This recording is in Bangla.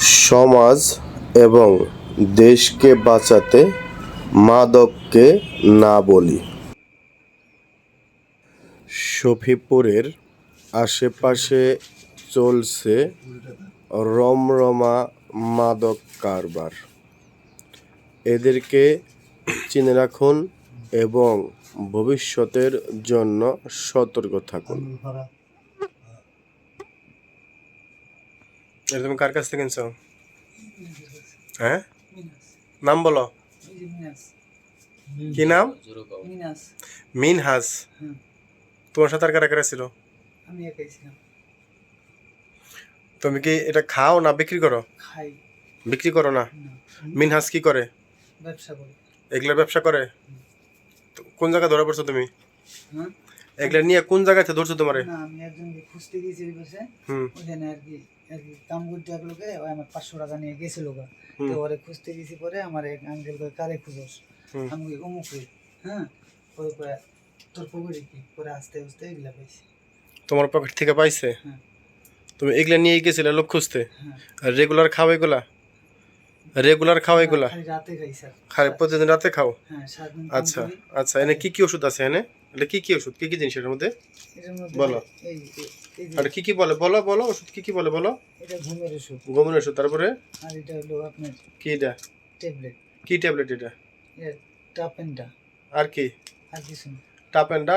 সমাজ এবং দেশকে বাঁচাতে মাদককে না বলি। শফিপুরের আশেপাশে চলছে রমরমা মাদক কারবার। এদেরকে চিনে রাখুন এবং ভবিষ্যতের জন্য সতর্ক থাকুন। এটা তুমি কার কাছ থেকে কিনছো? হ্যাঁ? নাম বলো। কি নাম? মিনহাস। তোমার সাথে আর কারা কারা ছিল? তুমি কি এটা খাও না বিক্রি করো? বিক্রি করো না? মিনহাস কি করে? ব্যবসা করি এগুলা ব্যবসা করে? তো কোন জায়গা ধরা পড়ছো তুমি? হ্যাঁ? এগুলা নিয়ে কোন জায়গাতে ধরছো তোমারে? না আমি একজনকে খুঁজতে গেছি ওই ওখানে আর কি আর কি কাম করতে এক লোকে আমার পাঁচশো টাকা নিয়ে গেছিল গা। তো ওরে খুঁজতে গেছি পরে আমার এক আঙ্কেল করে কারে খুঁজোস। আমি অমুক। হ্যাঁ? পরে কয়ে তোর পকেটে কি? পরে আস্তে আস্তে এগুলা পাইছি। তোমার পকেট থেকে পাইছে? হ্যাঁ। তুমি এগুলা নিয়ে গেছিলে লোক খুঁজতে? হ্যাঁ। আর রেগুলার খাও এগুলা? রেগুলার খাও এগুলা? খালি রাতে খাই স্যার। প্রতিদিন রাতে খাও? হ্যাঁ আচ্ছা আচ্ছা এনে কি কি ওষুধ আছে এনে? এটা কি কি ওষুধ? কি কি জিনিস এর মধ্যে? বলো। আর কি কি বলে? বলো বলো ওষুধ কি কি বলে বলো? এটা ঘুমের ওষুধ। তারপরে? আর এটা হলো আপনার কি এটা? ট্যাবলেট। কি ট্যাবলেট এটা? টাপেন্ডা আর কি? আর কিছু টাপেন্ডা